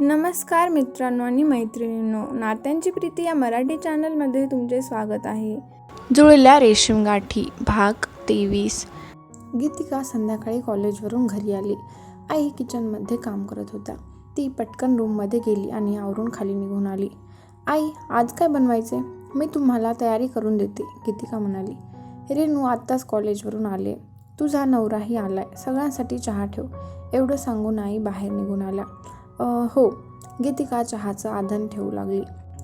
नमस्कार मित्रांनो आणि मैत्रिणींनो नात्यांची प्रीती या मराठी चॅनलमध्ये तुमचे स्वागत आहे. जुळल्या रेशीम गाठी भाग तेवीस. गीतिका संध्याकाळी कॉलेजवरून घरी आली. आई किचनमध्ये काम करत होता ती पटकन रूममध्ये गेली आणि आवरून खाली निघून आली. आई आज काय बनवायचे? मी तुम्हाला तयारी करून देते गीतिका म्हणाली. रेणू आत्ताच कॉलेजवरून आले. तुझा नवराही आलाय. सगळ्यांसाठी चहा ठेव. एवढं सांगून आई बाहेर निघून आल्या "अ, हो गीतिका चहाचं आधन ठेवू लागली.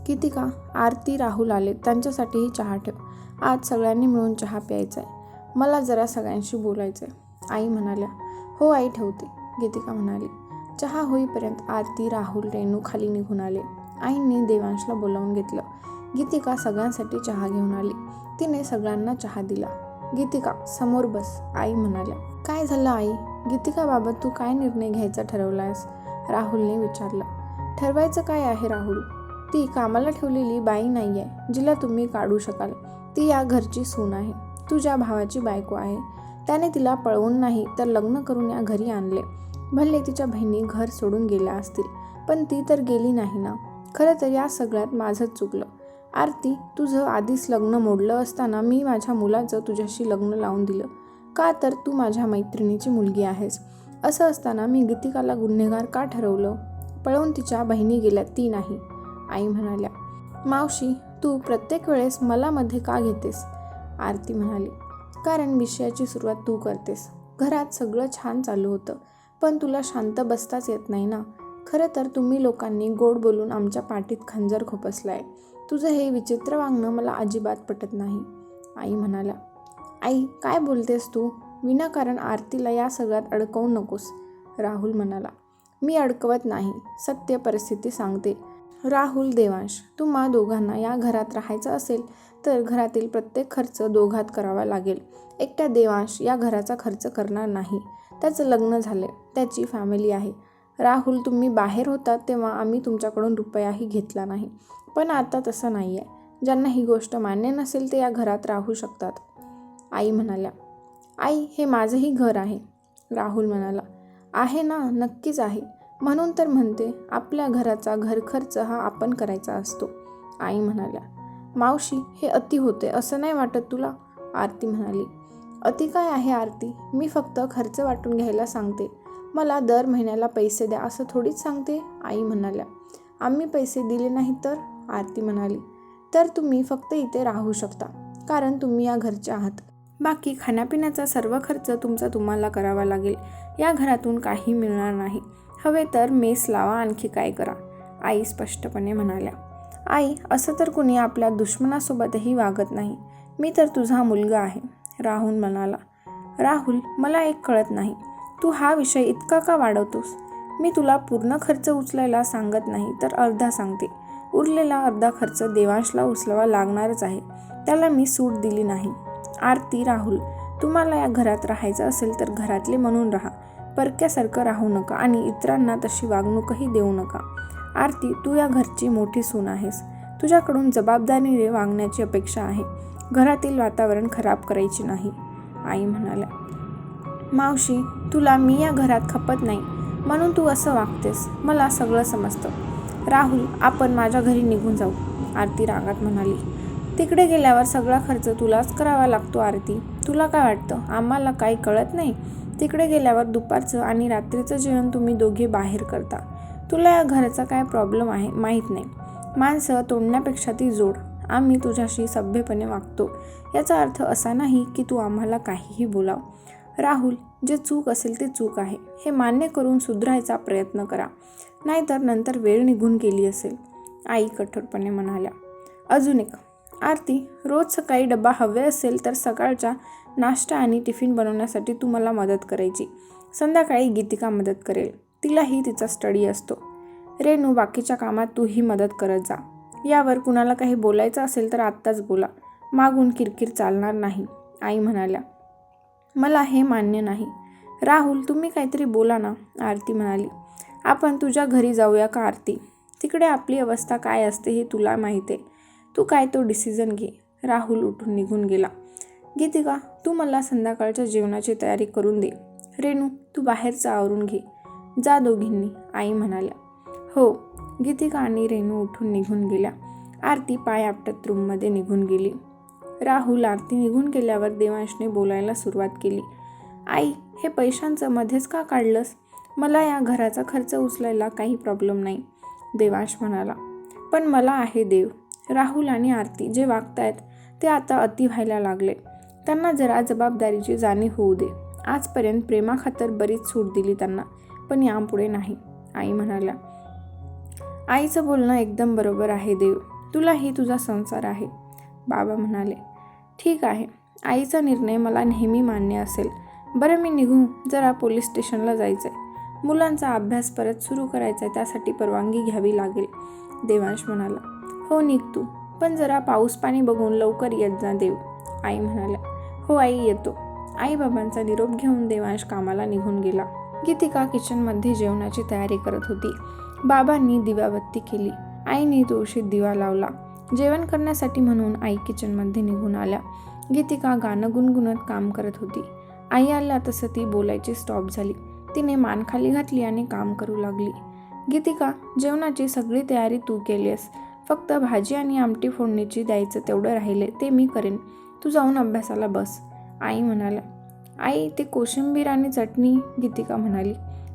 गीतिका आरती राहुल आले. त्यांच्यासाठीही चहा ठेव. आज सगळ्यांनी मिळून चहा प्यायचा आहे मला जरा सगळ्यांशी बोलायचं आहे आई म्हणाल्या हो आई ठेवते. गीतिका म्हणाली चहा होईपर्यंत आरती राहुल रेणू खाली निघून आले. आईंनी देवांशला बोलावून घेतलं. गीतिका सगळ्यांसाठी चहा घेऊन आली. तिने सगळ्यांना चहा दिला. गीतिका समोर बस. आई म्हणाल्या काय झालं आई? गीतिकाबाबत तू काय निर्णय घ्यायचा ठरवलायस? राहुलने विचारलं ठरवायचं काय आहे राहुल? ती कामाला ठेवलेली बाई नाही आहे जिला तुम्ही काढू शकाल. ती या घरची सून आहे. तुझ्या भावाची बायको आहे. त्याने तिला पळवून नाही तर लग्न करून या घरी आणले. भले तिच्या बहिणी घर सोडून गेल्या असतील पण ती तर गेली नाही ना. खरं तर या सगळ्यात माझंच चुकलं. आरती तुझं आधीच लग्न मोडलं असताना मी माझ्या मुलाचं तुझ्याशी लग्न लावून दिलं. का तर तू माझ्या मैत्रिणीची मुलगी आहेस. असं असताना मी गीतिकाला गुन्हेगार का ठरवलं? पळवून तिच्या बहिणी गेल्या ती नाही. आई म्हणाल्या मावशी तू प्रत्येक वेळेस मला मध्ये का घेतेस? आरती म्हणाली कारण विषयाची सुरुवात तू करतेस. घरात सगळं छान चालू होतं पण तुला शांत बसताच येत नाही ना? खरं तर तुम्ही लोकांनी गोड बोलून आमच्या पाठीत खंजर खोपसलाय. तुझं हे विचित्र वागणं मला अजिबात पटत नाही. आई म्हणाल्या आई काय बोलतेस तू? विनाकारण आरतीला या सगळ्यात अडकवू नकोस राहुल म्हणाला. मी अडकवत नाही सत्य परिस्थिती सांगते. राहुल देवांश तुम्हा दोघांना या घरात राहायचं असेल तर घरातील प्रत्येक खर्च दोघात करावा लागेल. एकट्या देवांश या घराचा खर्च करणार नाही. त्याचं लग्न झालं त्याची फॅमिली आहे. राहुल तुम्ही बाहेर होतात तेव्हा आम्ही तुमच्याकडून रुपयाही घेतला नाही. पण आता तसं नाही आहे ज्यांना ही गोष्ट मान्य नसेल ते या घरात राहू शकतात. आई म्हणाल्या आई हे माझंही घर आहे. राहुल म्हणाला आहे ना नक्कीच आहे. म्हणून तर म्हणते आपल्या घराचा घरखर्च हा आपण करायचा असतो. आई म्हणाल्या मावशी हे अति होते असं नाही वाटत तुला? आरती म्हणाली अति काय आहे आरती? मी फक्त खर्च वाटून घ्यायला सांगते. मला दर महिन्याला पैसे द्या असं थोडीच सांगते? आई म्हणाल्या आम्ही पैसे दिले नाही तर? आरती म्हणाली तर तुम्ही फक्त इथे राहू शकता कारण तुम्ही या घरचे आहात. बाकी खाण्यापिण्याचा सर्व खर्च तुमचा तुम्हाला करावा लागेल. या घरातून काही मिळणार नाही. हवे तर मेस लावा आणखी काय करा आई स्पष्टपणे म्हणाल्या. आई असं तर कुणी आपल्या दुश्मनासोबतही वागत नाही. मी तर तुझा मुलगा आहे राहुल म्हणाला. राहुल मला एक कळत नाही. तू हा विषय इतका का वाढवतोस? मी तुला पूर्ण खर्च उचलायला सांगत नाही तर अर्धा सांगते. उरलेला अर्धा खर्च देवांशला उचलावा लागणारच आहे. त्याला मी सूट दिली नाही. आरती राहुल. तुम्हाला या घरात राहायचं असेल तर घरातले म्हणून राहा. परक्यासारखं राहू नका आणि इतरांना तशी वागणूकही देऊ नका. आरती तू या घरची मोठी सून आहेस. तुझ्याकडून जबाबदारीने वागण्याची अपेक्षा आहे. घरातील वातावरण खराब करायची नाही. आई म्हणाल्या मावशी तुला मी या घरात खपत नाही. म्हणून तू असं वागतेस. मला सगळं समजतं. राहुल आपण माझ्या घरी निघून जाऊ. आरती रागात म्हणाली तिकडे गेल्यावर सगळा खर्च तुलाच करावा लागतो आरती. तुला काय वाटतं? आम्हाला काही कळत नाही? तिकडे गेल्यावर दुपारचं आणि रात्रीचं जेवण तुम्ही दोघे बाहेर करता. तुला या घराचा काय प्रॉब्लेम आहे माहीत नाही. माणसं तोडण्यापेक्षा ती जोड. आम्ही तुझ्याशी सभ्यपणे वागतो. याचा अर्थ असा नाही की तू आम्हाला काहीही बोलाव. राहुल जे चूक असेल ते चूक आहे. हे मान्य करून सुधारायचा प्रयत्न करा. नाहीतर नंतर वेळ निघून गेली असेल. आई कठोरपणे म्हणाल्या. अजून एक. आरती रोज सकाळी डबा हवे असेल तर सकाळच्या नाश्ता आणि टिफिन बनवण्यासाठी तू मला मदत करायची. संध्याकाळी गीतिका मदत करेल. तिलाही तिचा स्टडी असतो. रेणू बाकीच्या कामात तूही मदत करत जा. यावर कुणाला काही बोलायचं असेल तर आत्ताच बोला. मागून किरकिर चालणार नाही आई म्हणाल्या. मला हे मान्य नाही. राहुल तुम्ही काहीतरी बोला ना आरती म्हणाली. आपण तुझ्या घरी जाऊया का आरती? तिकडे आपली अवस्था काय असते हे तुला माहीत आहे. तू काय तो डिसिजन घे. राहुल उठून निघून गेला. गीतिका तू मला संध्याकाळच्या जेवणाची तयारी करून दे. रेणू तू बाहेरचं आवरून घे. जा दोघींनी आई म्हणाल्या. हो. गीतिका आणि रेणू उठून निघून गेल्या आरती पाय आपटत रूममध्ये निघून गेली. राहुल आरती निघून गेल्यावर देवांशने बोलायला सुरुवात केली. आई हे पैशांचं मध्येच का काढलंस? मला या घराचा खर्च उचलायला काही प्रॉब्लेम नाही. देवांश म्हणाला. पण मला आहे देव. राहुल आणि आरती जे वागतायत ते आता अति व्हायला लागले. त्यांना जरा जबाबदारीची जाणीव होऊ दे. आजपर्यंत प्रेमाखातर बरीच सूट दिली त्यांना पण यापुढे नाही. आई म्हणाल्या आईचं बोलणं एकदम बरोबर आहे देव. तुलाही तुझा संसार आहे. बाबा म्हणाले ठीक आहे. आईचा निर्णय मला नेहमी मान्य असेल. बरं मी निघू. जरा पोलीस स्टेशनला जायचं आहे मुलांचा अभ्यास परत सुरू करायचा आहे त्यासाठी परवानगी घ्यावी लागेल. देवांश म्हणाला हो निघ तू पण जरा पाऊस पाणी बघून लवकर येत जा देव. आई म्हणाल्या हो आई येतो. आई बाबांचा निरोप घेऊन देवांश कामाला निघून गेला. गीतिका किचनमध्ये जेवणाची तयारी करत होती. बाबांनी दिवाबत्ती केली. आईने तुळशीत दिवा लावला. जेवण करण्यासाठी म्हणून आई किचनमध्ये निघून आल्या. गीतिका गाणं गुणगुणत काम करत होती. आई आल्या तसं ती बोलायची स्टॉप झाली. तिने मान खाली घातली आणि काम करू लागली. गीतिका जेवणाची सगळी तयारी तू केलीस फक्त भाजी आणि आमटी फोडणीची द्यायचं तेवढं राहिले ते मी करेन. तू जाऊन अभ्यासाला बस आई म्हणाला आई ते कोशिंबीर आणि चटणी गीतिका म्हणाली.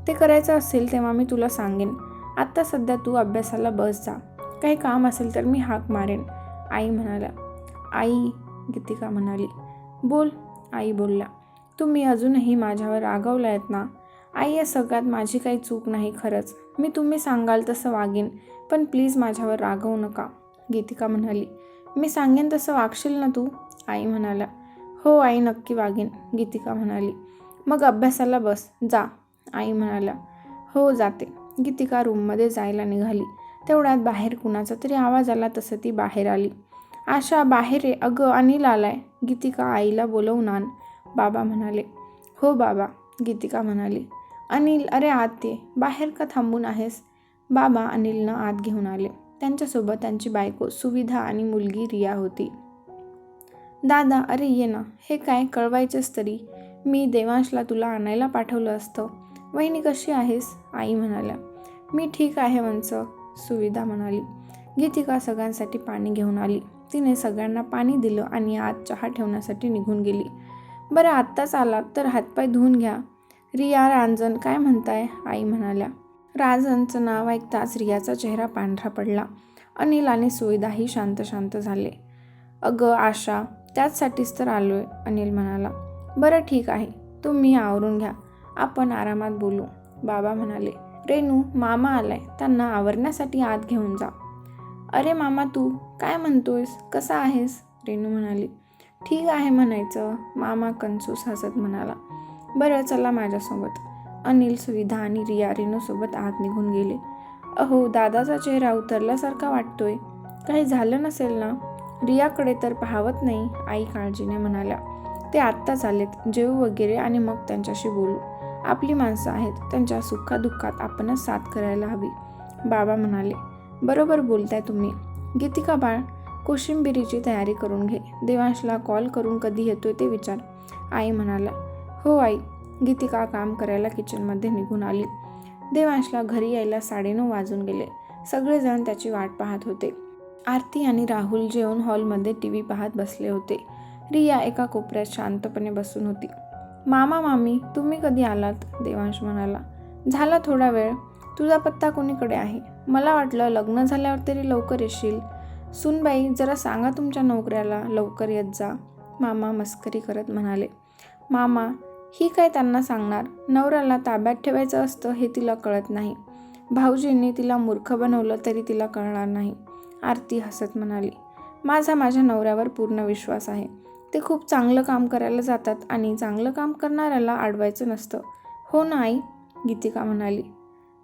ते करायचं असेल तेव्हा मी तुला सांगेन. आत्ता सध्या तू अभ्यासाला बस जा. काही काम असेल तर मी हाक मारेन आई म्हणाला आई गीतिका म्हणाली. बोल आई बोलला तुम्ही अजूनही माझ्यावर रागवला आहेत ना? आई या सगळ्यात माझी काही चूक नाही खरंच. मी तुम्ही सांगाल तसं वागेन. पण प्लीज माझ्यावर रागवू नका गीतिका म्हणाली. मी सांगेन तसं वागशील ना तू? आई म्हणाला हो आई नक्की वागेन गीतिका म्हणाली. मग अभ्यासाला बस जा आई म्हणाला हो जाते. गीतिका रूममध्ये जायला निघाली. तेवढ्यात बाहेर कुणाचा तरी आवाज आला तसं ती बाहेर आली. आशा बाहेर आहे अगं अनिल आलाय. गीतिका आईला बोलवून आण बाबा म्हणाले. हो बाबा गीतिका म्हणाली. अनिल अरे आत ये बाहेर का थांबून आहेस? बाबा अनिलनं आत घेऊन आले. त्यांच्यासोबत त्यांची बायको सुविधा आणि मुलगी रिया होती. दादा अरे ये ना. हे काय कळवायचंच तरी? मी देवांशला तुला आणायला पाठवलं असतं. वहिनी कशी आहेस? आई म्हणाल्या. मी ठीक आहे मंच सुविधा म्हणाली. गीतिका सगळ्यांसाठी पाणी घेऊन आली. तिने सगळ्यांना पाणी दिलं आणि आत चहा ठेवण्यासाठी निघून गेली. बरं आत्ताच आलात तर हातपाय धुवून घ्या. रिया रांजण काय म्हणताय? आई म्हणाल्या. राजनचं नाव ऐकताच रियाचा चेहरा पांढरा पडला. अनिल आणि सुविधाही शांत शांत झाले. अगं आशा त्याचसाठीच तर आलो आहे अनिल म्हणाला. बरं ठीक आहे. तुम्ही आवरून घ्या. आपण आरामात बोलू. बाबा म्हणाले. रेणू मामा आलाय. त्यांना आवरण्यासाठी आत घेऊन जा. अरे मामा तू काय म्हणतोयस? कसा आहेस? रेणू म्हणाली. ठीक आहे म्हणायचं. मामा कंसूस हसत म्हणाला. बरं चला माझ्यासोबत. अनिल सुविधा आणि रिया रेणूसोबत आत निघून गेले. अहो दादाचा चेहरा उतरल्यासारखा वाटतोय. काही झालं नसेल ना? रियाकडे तर पाहावत नाही आई काळजीने म्हणाल्या. ते आत्ताच आलेत जेवू वगैरे आणि मग त्यांच्याशी बोलू. आपली माणसं आहेत त्यांच्या सुखादुःखात आपणच साथ करायला हवी. बाबा म्हणाले बरोबर बोलताय तुम्ही. गीतिका बाळ कोशिंबिरीची तयारी करून घे. देवांशला कॉल करून कधी येतोय ते विचार. आई म्हणाला हो आई. गीतिका काम करायला किचनमध्ये निघून आली. देवांशला घरी यायला साडेनऊ वाजून गेले. सगळेजण त्याची वाट पाहत होते. आरती आणि राहुल जेवण हॉलमध्ये टी व्ही पाहत बसले होते. रिया एका कोपऱ्यात शांतपणे बसून होती. मामा मामी तुम्ही कधी आलात? देवांश म्हणाला. झाला थोडा वेळ. तुझा पत्ता कोणीकडे आहे? मला वाटलं लग्न झाल्यावर तरी लवकर येशील. सुनबाई जरा सांगा तुमच्या नोकऱ्याला. लवकर येत जा. मामा मस्करी करत म्हणाले. मामा ही काय त्यांना सांगणार? नवऱ्याला ताब्यात ठेवायचं असतं हे तिला कळत नाही. भाऊजींनी तिला मूर्ख बनवलं तरी तिला कळणार नाही. आरती हसत म्हणाली माझा माझ्या नवऱ्यावर पूर्ण विश्वास आहे. ते खूप चांगलं काम करायला जातात आणि चांगलं काम करणाऱ्याला अडवायचं नसतं. हो ना आई? गीतिका म्हणाली.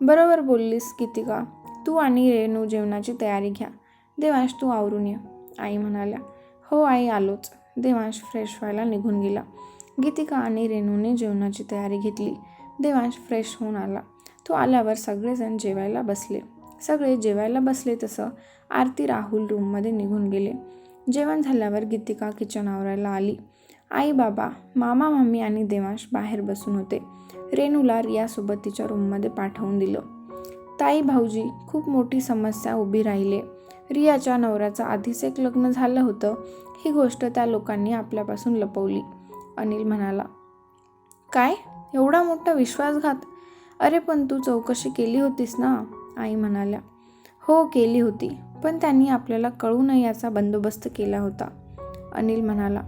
बरोबर बोललीस गीतिका. तू आणि रेणू जेवणाची तयारी घ्या. देवांश तू आवरून ये. आई म्हणाल्या. हो आई आलोच. देवांश फ्रेश व्हायला निघून गेला. गीतिका आणि रेणूने जेवणाची तयारी घेतली. देवांश फ्रेश होऊन आला. तो आल्यावर सगळेजण जेवायला बसले. सगळे जेवायला बसले तसं आरती राहुल रूममध्ये निघून गेले. जेवण झाल्यावर गीतिका किचन आवरायला आली. आई बाबा मामा मम्मी आणि देवांश बाहेर बसून होते. रेणूला रियासोबत तिच्या रूममध्ये पाठवून दिलं. ताई भाऊजी खूप मोठी समस्या उभी राहिली रियाच्या नवऱ्याचं आधीच एक लग्न झालं होतं. ही गोष्ट त्या लोकांनी आपल्यापासून लपवली. अनिल म्हणाला. काय? एवढा मोठा विश्वासघात? अरे पण तू चौकशी केली होतीस ना? आई म्हणाल्या. हो केली होती पण त्यांनी आपल्याला कळू नये याचा बंदोबस्त केला होता. अनिल म्हणाला.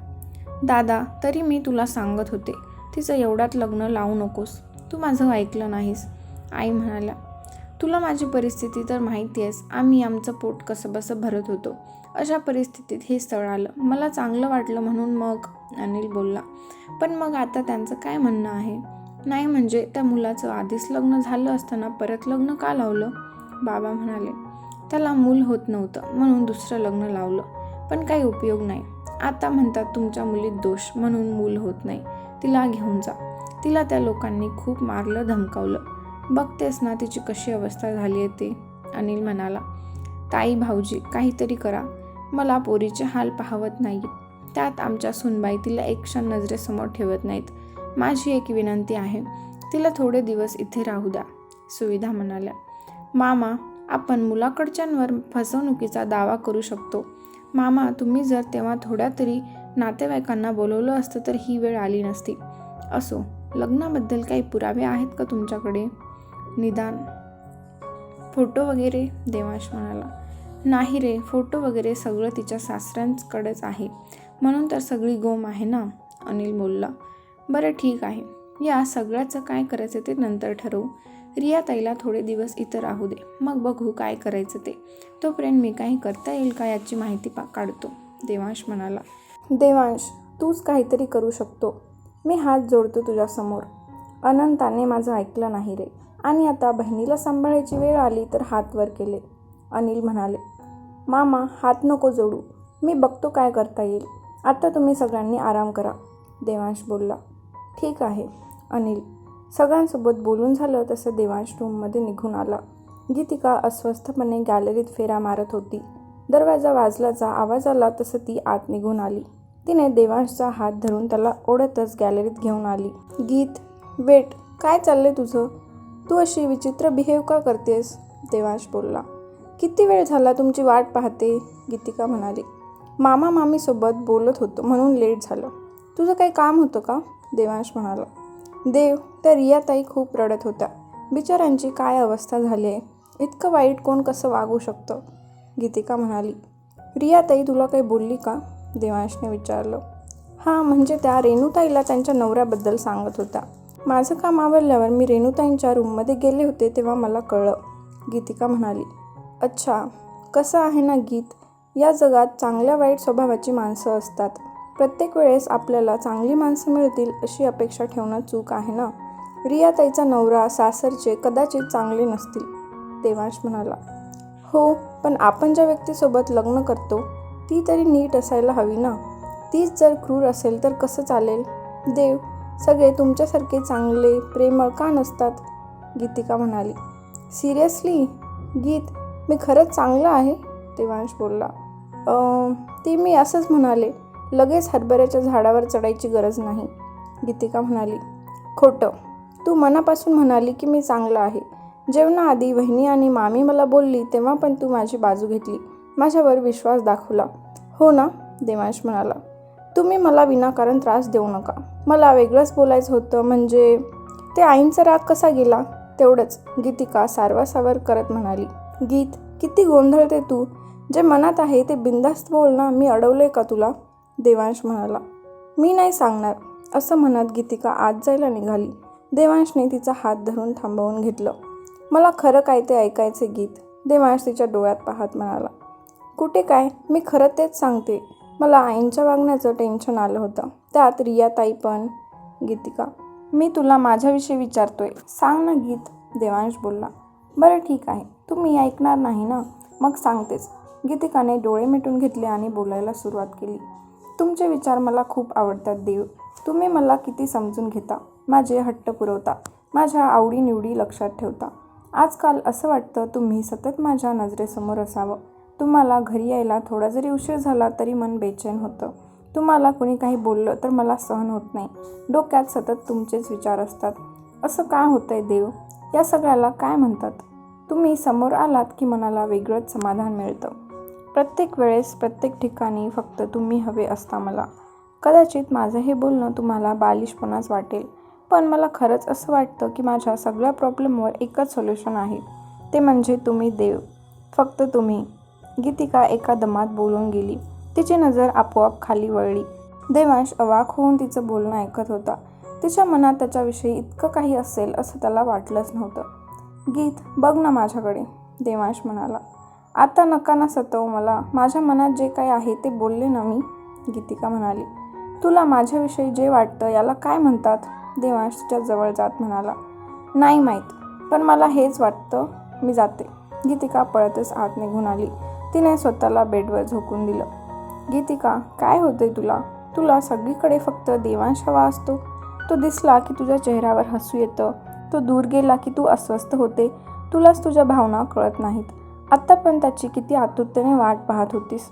दादा तरी मी तुला सांगत होते तिचं एवढ्यात लग्न लावू नकोस. तू माझं ऐकलं नाहीस. आई म्हणाल्या. तुला माझी परिस्थिती तर माहिती आहेस. आम्ही आमचं पोट कसं बसं भरत होतो. अशा परिस्थितीत हे स्थळ आलं. मला चांगलं वाटलं म्हणून मग अनिल बोलला पण मग आता त्यांचं काय म्हणणं आहे? नाही म्हणजे त्या मुलाचं आधीच लग्न झालं असताना परत लग्न का लावलं? बाबा म्हणाले त्याला मूल होत नव्हतं म्हणून दुसरं लग्न लावलं. पण काही उपयोग नाही. आता म्हणतात तुमच्या मुलीत दोष म्हणून मूल होत नाही. तिला घेऊन जा. तिला त्या लोकांनी खूप मारलं धमकावलं. बघतेस ना तिची कशी अवस्था झाली आहे ते. अनिल म्हणाला ताई भाऊजी काहीतरी करा. मला पोरीचे हाल पाहवत नाही त्यात आमच्या सुनबाई तिला एक क्षण नजरेसमोर ठेवत नाहीत. माझी एक विनंती आहे तिला थोडे दिवस इथे राहू द्या सुविधा म्हणाल्या. मामा आपण मुलाकडच्यांवर फसवणुकीचा दावा करू शकतो. मामा तुम्ही जर तेव्हा थोड्या तरी नातेवाईकांना बोलवलं असतं तर ही वेळ आली नसती. असो लग्नाबद्दल काही पुरावे आहेत का तुमच्याकडे? निदान. फोटो वगैरे देवांश म्हणाला. नाही रे फोटो वगैरे सगळं तिच्या सासऱ्यांकडेच आहे. म्हणून तर सगळी गोम आहे ना? अनिल बोलला. बरं ठीक आहे. या सगळ्याचं काय करायचं ते नंतर ठरवू. रिया ताईला थोडे दिवस इथं राहू दे. मग बघू काय करायचं ते. तोपर्यंत मी काही करता येईल का याची माहिती पा काढतो. देवांश म्हणाला. देवांश तूच काहीतरी करू शकतो. मी हात जोडतो तुझ्यासमोर. अनंताने माझं ऐकलं नाही रे. आणि आता बहिणीला सांभाळायची वेळ आली तर हात वर केले. अनिल म्हणाले. मामा हात नको जोडू. मी बघतो काय करता येईल. आता तुम्ही सगळ्यांनी आराम करा देवांश बोलला. ठीक आहे अनिल. सगळ्यांसोबत बोलून झालं तसं देवांश रूममध्ये निघून आला. गीतिका अस्वस्थपणे गॅलरीत फेरा मारत होती. दरवाजा वाजल्याचा आवाज आला तसं ती आत निघून आली. तिने देवांशचा हात धरून त्याला ओढतच गॅलरीत घेऊन आली. गीत वेट काय चाललंय तुझं? तू अशी विचित्र बिहेव का करतेस? देवांश बोलला. किती वेळ झाला तुमची वाट पाहते? गीतिका म्हणाली. मामा मामीसोबत बोलत होतो म्हणून लेट झालं. तुझं काही काम होतं का? देवांश म्हणाला. देव त्या रियाताई खूप रडत होत्या. बिचारांची काय अवस्था झाली आहे? इतकं वाईट कोण कसं वागू शकतं? गीतिका म्हणाली. रियाताई तुला काही बोलली का? देवांशने विचारलं. हां म्हणजे त्या रेणुताईला त्यांच्या नवऱ्याबद्दल सांगत होत्या. माझं काम आवरल्यावर मी रेणुताईंच्या रूममध्ये गेले होते तेव्हा मला कळलं. गीतिका म्हणाली. अच्छा कसं आहे ना गीत? या जगात चांगल्या वाईट स्वभावाची माणसं असतात. प्रत्येक वेळेस आपल्याला चांगली माणसं मिळतील अशी अपेक्षा ठेवणं चूक आहे ना? रियाताईचा नवरा सासरचे कदाचित चांगले नसतील देवांश म्हणाला. हो पण आपण ज्या व्यक्तीसोबत लग्न करतो ती तरी नीट असायला हवी ना? तीच जर क्रूर असेल तर कसं चालेल? देव सगळे तुमच्यासारखे चांगले प्रेमळ का नसतात? गीतिका म्हणाली. सिरियसली? गीत मी खरंच चांगलं आहे देवांश बोलला. ते मी असंच म्हणाले लगेच हरभऱ्याच्या झाडावर चढायची गरज नाही. गीतिका म्हणाली खोटं. तू मनापासून म्हणाली की मी चांगलं आहे. जेवणाआधी वहिनी आणि मामी मला बोलली तेव्हा पण तू माझी बाजू घेतली. माझ्यावर विश्वास दाखवला. हो ना देवांश म्हणाला. तुम्ही मला विनाकारण त्रास देऊ नका. मला वेगळंच बोलायचं होतं म्हणजे ते आईंचा राग कसा गेला? तेवढंच गीतिका सारवासावर करत म्हणाली. गीत किती गोंधळते तू जे मनात आहे ते बिंदास्त बोल ना मी अडवले का तुला? देवांश म्हणाला. मी नाही सांगणार असं म्हणत गीतिका आत जायला निघाली. देवांशने तिचा हात धरून थांबवून घेतलं. मला खरं काय ते ऐकायचे गीत? देवांश तिच्या डोळ्यात पाहत म्हणाला. कुठे काय? मी खरं तेच सांगते. मला आईंच्या वागण्याचं टेन्शन आलं होतं. त्यात रियाताई पण. गीतिका मी तुला माझ्याविषयी विचारतोय. सांग ना गीत. देवांश बोलला. बरं ठीक आहे. तुम्ही ऐकणार नाही ना? मग सांगतेच. गीतिकाने डोळे मिटून घेतले आणि बोलायला सुरुवात केली. तुमचे विचार मला खूप आवडतात देव. तुम्ही मला किती समजून घेता? माझे हट्ट पुरवता. माझ्या आवडीनिवडी लक्षात ठेवता. आजकाल असं वाटतं तुम्ही सतत माझ्या नजरेसमोर असावं. तुम्हाला घरी यायला थोडा जरी उशीर झाला तरी मन बेचैन होतं. तुम्हाला कोणी काही बोललं तर मला सहन होत नाही. डोक्यात सतत तुमचेच विचार असतात. असं का होतंय देव? या सगळ्याला काय म्हणतात? तुम्ही समोर आलात की मनाला वेगळंच समाधान मिळतं. प्रत्येक वेळेस प्रत्येक ठिकाणी फक्त तुम्ही हवे असता मला. कदाचित माझं हे बोलणं तुम्हाला बालिशपणाच वाटेल पण मला खरंच असं वाटतं की माझ्या सगळ्या प्रॉब्लेमवर एकच सोल्युशन आहे. ते म्हणजे तुम्ही देव. फक्त तुम्ही. गीतिका एका दमात बोलून गेली. तिची नजर आपोआप खाली वळली. देवांश अवाक होऊन तिचं बोलणं ऐकत होता. तिच्या मनात त्याच्याविषयी इतकं काही असेल असं त्याला वाटलंच नव्हतं. गीत बघ ना माझ्याकडे देवांश म्हणाला. आता नका ना सतव मला माझ्या मनात जे काही आहे ते बोलले ना मी गीतिका म्हणाली. तुला माझ्याविषयी जे वाटतं याला काय म्हणतात? देवांश तिच्या जवळ जात म्हणाला. नाही माहीत पण मला हेच वाटतं मी जाते. गीतिका पळतच आत निघून आली. तिने स्वतःला बेडवर झोकून दिलं. गीतिका काय होतंय तुला? तुला सगळीकडे फक्त देवांश हवा असतो. तो दिसला की तुझ्या चेहऱ्यावर हसू येतं. तो दूर गेला की तू अस्वस्थ होते. तुलाच तुझ्या भावना कळत नाहीत. आत्ता पण त्याची किती आतुरतेने वाट पाहत होतीस.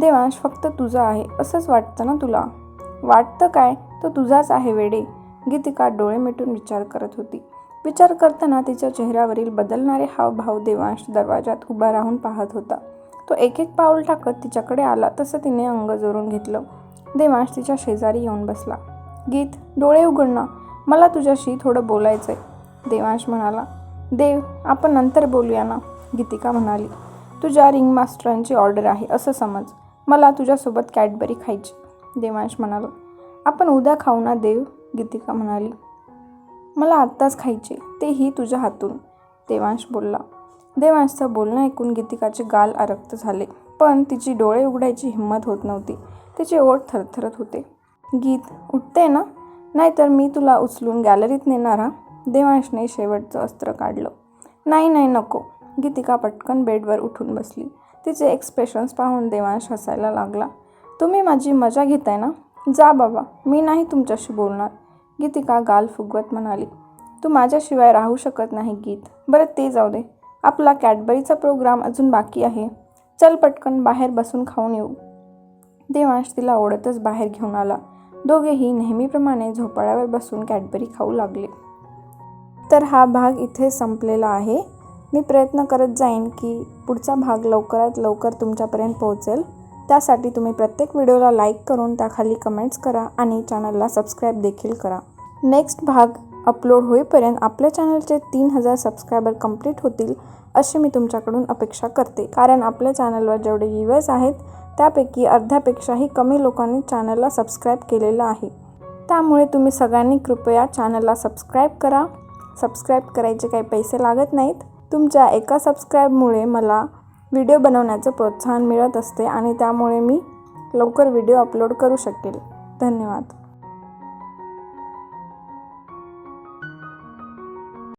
देवांश फक्त तुझा आहे असंच वाटतं ना तुला? वाटतं काय? तो तुझाच आहे वेडे. गीतिका डोळे मिटून विचार करत होती. विचार करताना तिच्या चेहऱ्यावरील बदलणारे हावभाव देवांश दरवाजात उभा राहून पाहत होता. तो एक एक पाऊल टाकत तिच्याकडे आला तसं तिने अंग जोरून घेतलं. देवांश तिच्या शेजारी येऊन बसला. गीत डोळे उघडणं मला तुझ्याशी थोडं बोलायचं आहे देवांश म्हणाला देव आपण नंतर बोलूया ना? गीतिका म्हणाली तुझ्या रिंग मास्टरांची ऑर्डर आहे असं समज. मला तुझ्यासोबत कॅडबरी खायची. देवांश म्हणाला आपण उद्या खाऊ ना देव? गीतिका म्हणाली मला आत्ताच खायचे तेही तुझ्या हातून. देवांश बोलला देवांशचं बोलणं ऐकून गीतिकाचे गाल आरक्त झाले पण तिची डोळे उघडायची हिंमत होत नव्हती. तिचे ओठ थरथरत होते. गीत उठते ना? नाहीतर मी तुला उचलून गॅलरीत नेणार हा? देवांशने शेवटचं अस्त्र काढलं. नाही नाही नको. गीतिका पटकन बेडवर उठून बसली. तिचे एक्सप्रेशन्स पाहून देवांश हसायला लागला. तुम्ही माझी मजा घेताय ना? जा बाबा मी नाही तुमच्याशी बोलणार. गीतिका गाल फुगवत म्हणाली. तू माझ्याशिवाय राहू शकत नाही गीत. बरं ते जाऊ दे. आपला कॅडबरीचा प्रोग्राम अजून बाकी आहे. चल पटकन बाहेर बसून खाऊन येऊ. देवांश तिला ओढतच बाहेर घेऊन आला. दोघेही नेहमीप्रमाणे झोपाळ्यावर बसून कॅडबरी खाऊ लागले. तर हा भाग इथे संपलेला आहे. मी प्रयत्न करत जाईन की पुढचा भाग लवकरात लवकर तुमच्यापर्यंत पोहोचेल. त्यासाठी तुम्ही प्रत्येक व्हिडिओला लाईक करून त्याखाली कमेंट्स करा आणि चॅनलला सबस्क्राईब देखील करा. नेक्स्ट भाग अपलोड होईपर्यंत आपल्या चॅनलचे तीन हजार सबस्क्रायबर कंप्लीट होतील. अशी मी तुमच्याकडून अपेक्षा करते. कारण आपल्या चॅनलवर जेवढे व्ह्युअर्स आहेत त्यापैकी अर्ध्यापेक्षाही कमी लोकांनी चॅनलला सबस्क्राईब केलेलं आहे. त्यामुळे तुम्ही सगळ्यांनी कृपया चॅनलला सबस्क्राईब करा. सबस्क्राईब करायचे काही पैसे लागत नाहीत. तुमच्या एका सबस्क्राईबमुळे मला व्हिडिओ बनवण्याचं प्रोत्साहन मिळत असते आणि त्यामुळे मी लवकर व्हिडिओ अपलोड करू शकेल. धन्यवाद.